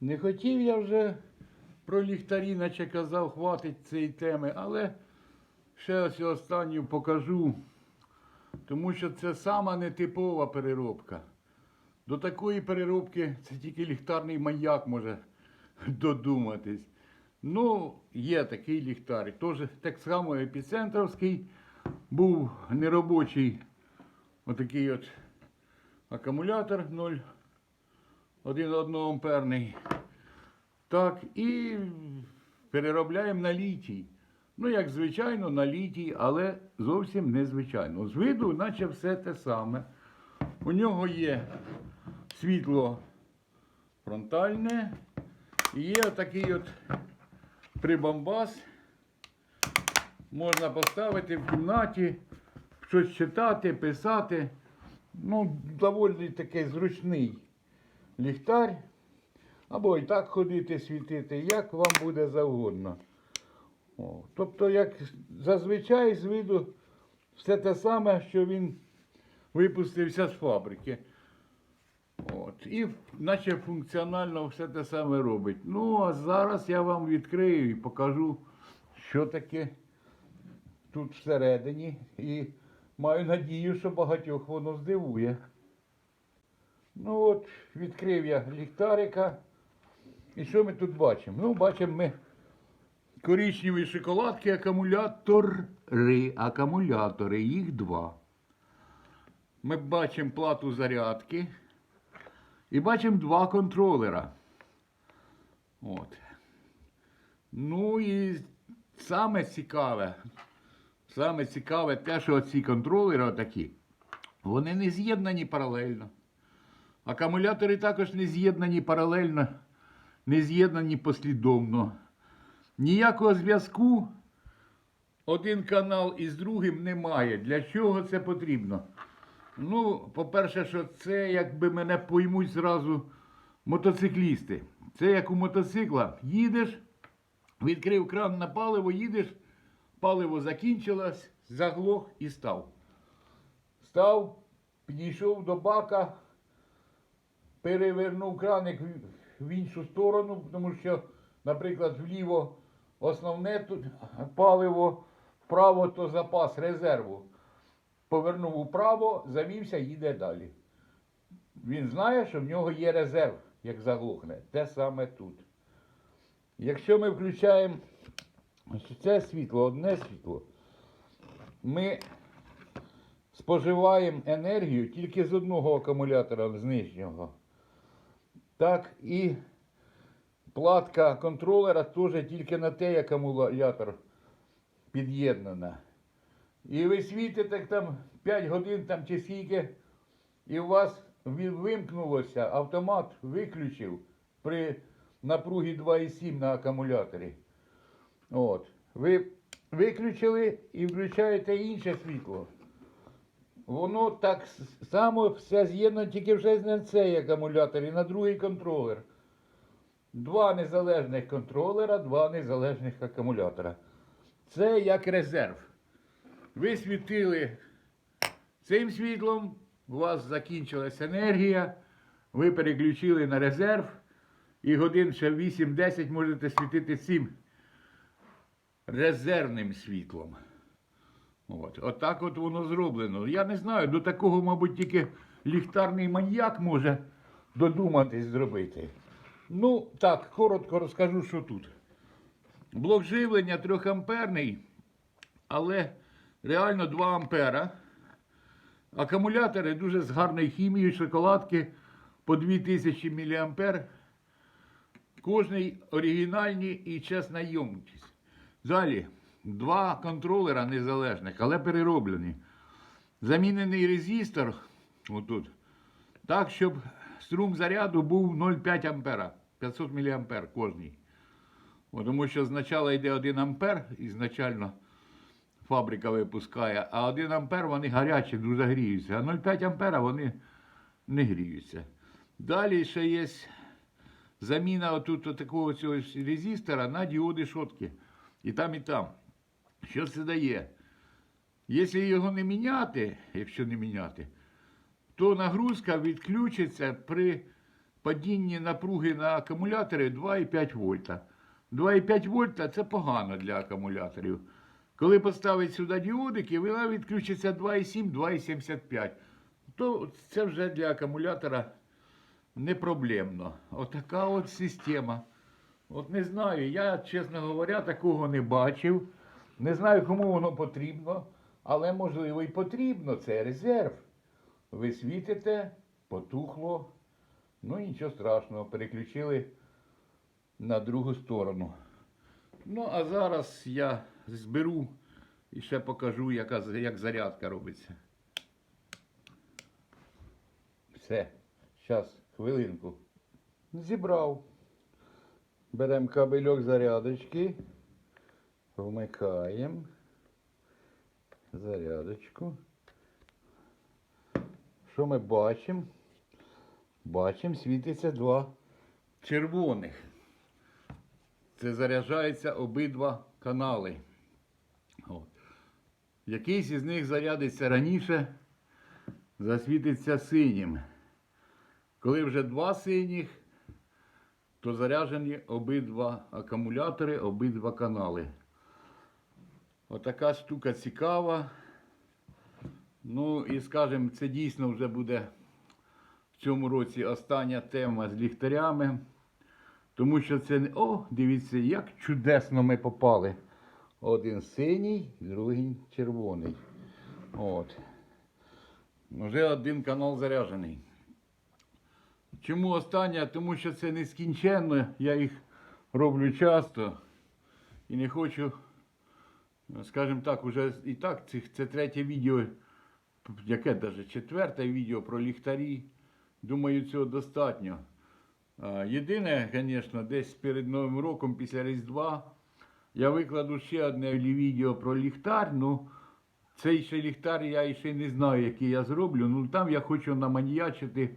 Не хотів я вже про ліхтарі, наче казав, хватить цієї теми, але ще ось останню покажу, тому що це сама нетипова переробка. До такої переробки це тільки ліхтарний маяк може додуматись. Ну, є такий ліхтар. Теж так само епіцентровський був неробочий отакий от акумулятор 0,1 амперний. Так, і переробляємо на літій. Ну, як звичайно, на літій, але зовсім не звичайно. З виду, наче все те саме. У нього є світло фронтальне, і є такий от прибамбас. Можна поставити в кімнаті, щось читати, писати. Ну, доволі такий зручний ліхтар. Або і так ходити, світити, як вам буде завгодно. О, тобто, як зазвичай з виду все те саме, що він випустився з фабрики. От. І наче функціонально все те саме робить. Ну, а зараз я вам відкрию і покажу, що таке тут всередині. І маю надію, що багатьох воно здивує. Ну от, відкрив я ліхтарика. І що ми тут бачимо? Ну, бачимо ми коричневі шоколадки, акумулятори. Акумулятори, їх два. Ми бачимо плату зарядки. І бачимо два контролера. От. Ну і саме цікаве, саме цікаве те, що ці контролери отакі, вони не з'єднані паралельно. Акумулятори також не з'єднані паралельно, не з'єднані послідовно. Ніякого зв'язку один канал із другим немає. Для чого це потрібно? Ну, по-перше, що це якби мене поймуть зразу мотоциклісти. Це як у мотоцикла. Їдеш, відкрив кран на паливо, їдеш, паливо закінчилось, заглох і став. Став, підійшов до бака, перевернув краник в- іншу сторону, тому що, наприклад, вліво основне тут паливо, вправо то запас резерву. Повернув управо, завівся, їде далі. Він знає, що в нього є резерв, як заглохне. Те саме тут. Якщо ми включаємо це світло, одне світло, ми споживаємо енергію тільки з одного акумулятора, з нижнього. Так і платка контролера теж тільки на той акумулятор під'єднана. І ви світите там 5 годин там чи скільки, і у вас вимкнулося, автомат виключив при напругі 2,7 на акумуляторі. От. Ви виключили і включаєте інше світло. Воно так само все з'єднано тільки вже на цей акумулятор і на другий контролер. Два незалежних контролера, два незалежних акумулятора. Це як резерв. Ви світили цим світлом, у вас закінчилась енергія, ви переключили на резерв, і годин ще 8-10 можете світити цим резервним світлом. От. Отак от воно зроблено. Я не знаю, до такого, мабуть, тільки ліхтарний маньяк може додуматись зробити. Ну, так, коротко розкажу, що тут. Блок живлення 3 амперний, але реально 2 ампера. Акумулятори дуже з гарною хімією, шоколадки по 2000 мА. Кожний оригінальний і чесна ємкість. Далі два контролера незалежних, але перероблені. Замінений резистор отут, так, щоб струм заряду був 0,5 ампера, 500 мА кожний. Бо Тому що спочатку йде 1 ампер, ізначально фабрика випускає, а 1 ампер вони гарячі, дуже гріються. А 0,5 ампера вони не гріються. Далі ще є заміна отут такого цього резистора на діоди шотки. І там, і там. Що це дає? Якщо його не міняти, якщо не міняти, то нагрузка відключиться при падінні напруги на акумуляторі 2,5 вольта. 2,5 вольта це погано для акумуляторів. Коли поставить сюди діодики, вона відключиться 2,7, 2,75. То це вже для акумулятора не проблемно. Отака от система. От не знаю, я, чесно говоря, такого не бачив. Не знаю, кому воно потрібно, але можливо і потрібно. Це резерв. Ви світите, потухло. Ну нічого страшного, переключили на другу сторону. Ну, а зараз я зберу і ще покажу, яка, як зарядка робиться. Все. Зараз, хвилинку. Зібрав. Беремо кабельок зарядочки. Вмикаємо. Зарядочку. Що ми бачимо? Бачимо, світиться два червоних. Це заряджаються обидва канали. Якийсь із них зарядиться раніше, засвітиться синім. Коли вже два синіх, то заряджені обидва акумулятори, обидва канали. Отака штука цікава. Ну і скажімо, це дійсно вже буде в цьому році остання тема з ліхтарями. Тому що це не. О, дивіться, як чудесно ми попали. Один синій, другий червоний. От. Вже один канал заряджений. Чому остання? Тому що це нескінченно, я їх роблю часто. І не хочу, скажімо так, уже і так це, це третє відео, яке навіть четверте відео про ліхтарі. Думаю, цього достатньо. Єдине, звісно, десь перед Новим роком, після Різдва, я викладу ще одне відео про ліхтар. Ну, цей ще ліхтар я ще не знаю, який я зроблю. Ну там я хочу наманіячити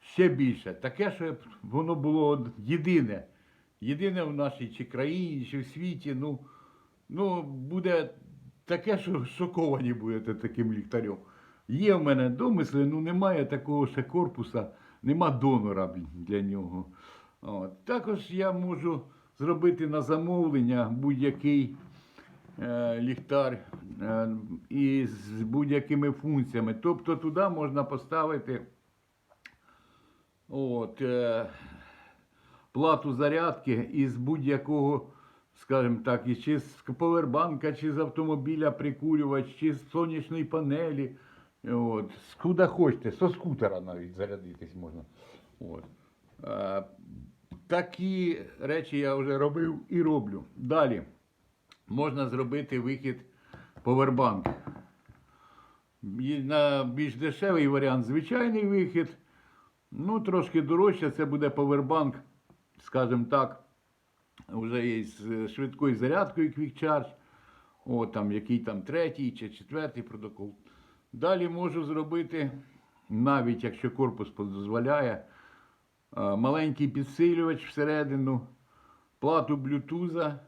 ще більше. Таке, щоб воно було єдине. Єдине в нашій чи країні, чи в світі. Ну, ну буде таке, що шоковані будете таким ліхтарем. Є в мене домисли, ну немає такого ще корпуса, нема донора для нього. От. Також я можу зробити на замовлення будь-який е, ліхтар е, із будь-якими функціями. Тобто туди можна поставити от, е, плату зарядки із будь-якого, скажімо так, із чи з повербанка, чи з автомобіля прикурювач, чи з сонячної панелі. От, куди хочете, со скутера навіть зарядитись можна. От. Е, такі речі я вже робив і роблю. Далі можна зробити вихід повербанк. На більш дешевий варіант звичайний вихід. Ну, трошки дорожче, це буде повербанк, скажімо так, вже є з швидкою зарядкою Quick Charge. О, там, який там третій чи четвертий протокол. Далі можу зробити, навіть якщо корпус дозволяє, маленький підсилювач всередину, плату блютуза,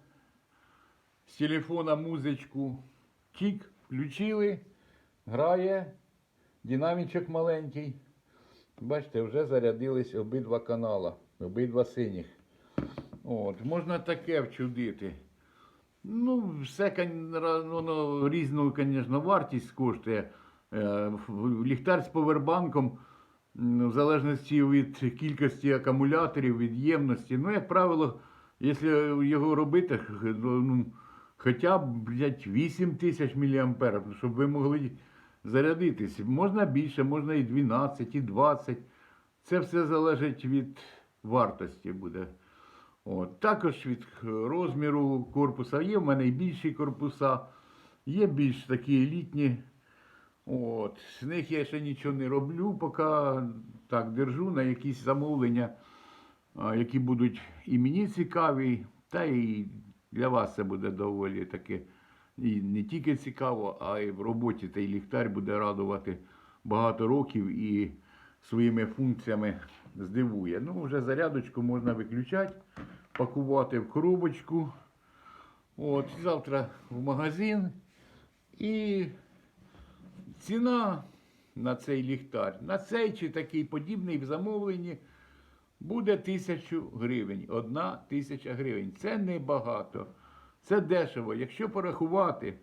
з телефона музичку. Тік, включили, грає, динамічок маленький. Бачите, вже зарядились обидва канала, обидва синіх. От, можна таке вчудити. Ну, все воно різну, звісно, вартість коштує. Е, Ліхтар з повербанком, в залежності від кількості акумуляторів, від ємності. Ну, як правило, якщо його робити, ну, хоча б блядь, 8 тисяч мА, щоб ви могли зарядитись. Можна більше, можна і 12, і 20. Це все залежить від вартості буде. От. Також від розміру корпуса. Є в мене і більші корпуса, є більш такі елітні. От. З них я ще нічого не роблю, поки так держу на якісь замовлення, які будуть і мені цікаві, та і для вас це буде доволі таке. І не тільки цікаво, а й в роботі той ліхтар буде радувати багато років і своїми функціями здивує. Ну, вже зарядочку можна виключати, пакувати в коробочку. От, завтра в магазин. І ціна на цей ліхтар, на цей чи такий подібний в замовленні буде тисячу гривень. Одна тисяча гривень. Це небагато. Це дешево. Якщо порахувати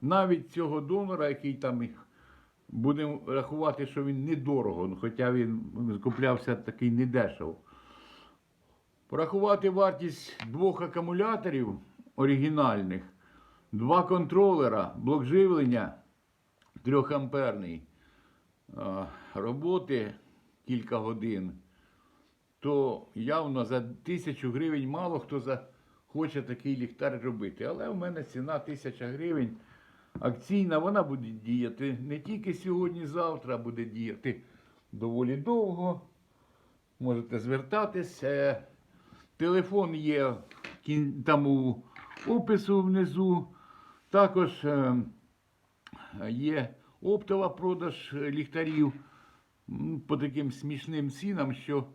навіть цього донора, який там будемо рахувати, що він недорого, ну, хоча він куплявся такий недешево. Порахувати вартість двох акумуляторів оригінальних, два контролера, блок живлення 3 амперний, роботи кілька годин, то явно за тисячу гривень мало хто захоче такий ліхтар робити. Але в мене ціна тисяча гривень акційна, вона буде діяти не тільки сьогодні, завтра, а буде діяти доволі довго. Можете звертатися. Телефон є там у опису внизу. Також е, є оптова продаж ліхтарів по таким смішним цінам, що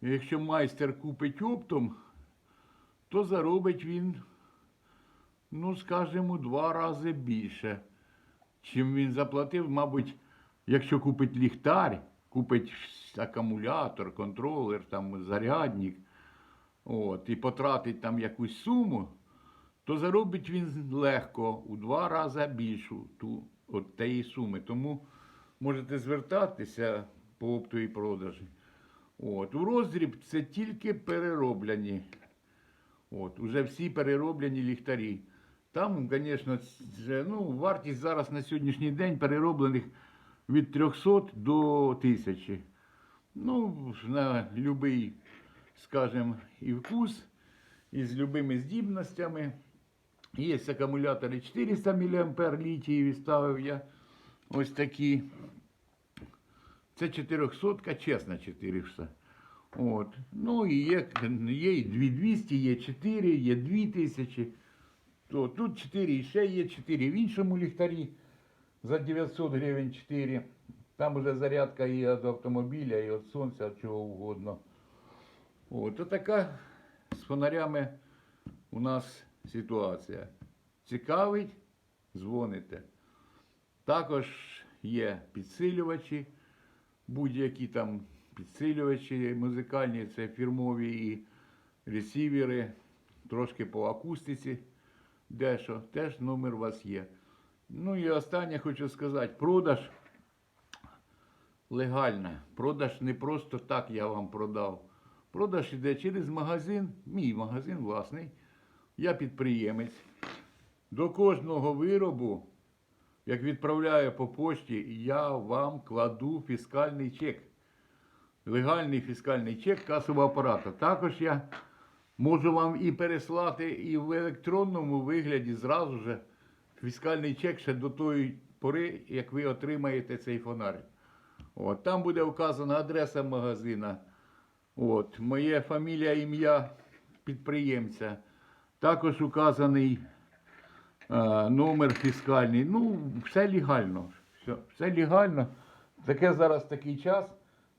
якщо майстер купить оптом, то заробить він, ну, скажімо, два рази більше, чим він заплатив, мабуть, якщо купить ліхтар, купить акумулятор, контролер, там, зарядник, от, і потратить там якусь суму, то заробить він легко у два рази більшу ту, от тієї суми. Тому можете звертатися по оптовій продажі. От, у роздріб це тільки перероблені. От, уже всі перероблені ліхтарі. Там, звісно, ну, вартість зараз на сьогоднішній день перероблених від 300 до 1000. Ну, на будь-який, скажімо, і вкус, і з любими здібностями. Є акумулятори 400 мА літієві ставив я. Ось такі. Це 400, чесно 400. От. Ну і є, є і 2200, є 4, є 2000. То тут 4 і ще є 4 в іншому ліхтарі за 900 гривень 4. Там уже зарядка і від автомобіля, і від сонця, від чого угодно. От така з фонарями у нас ситуація. Цікавить, дзвоните. Також є підсилювачі, будь-які там підсилювачі музикальні, це фірмові і ресівери, трошки по акустиці, дещо, теж номер у вас є. Ну і останнє хочу сказати, продаж легальна. Продаж не просто так я вам продав. Продаж іде через магазин, мій магазин власний. Я підприємець. До кожного виробу, як відправляю по пошті, я вам кладу фіскальний чек. Легальний фіскальний чек касового апарату. Також я можу вам і переслати і в електронному вигляді зразу же фіскальний чек ще до тої пори, як ви отримаєте цей фонарик. От, там буде вказана адреса магазина. От, моє фамілія, ім'я підприємця. Також указаний е, номер фіскальний. Ну, все легально. Все, все легально. Таке зараз такий час,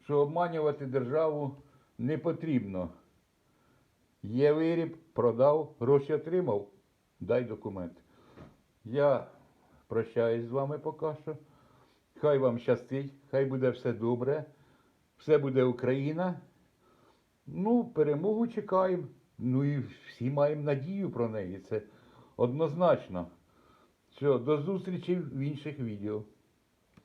що обманювати державу не потрібно. Є виріб, продав, гроші отримав, дай документ. Я прощаюсь з вами поки що. Хай вам щастить, хай буде все добре, все буде Україна. Ну, перемогу чекаємо. Ну і всі маємо надію про неї. Це однозначно. Все, до зустрічі в інших відео.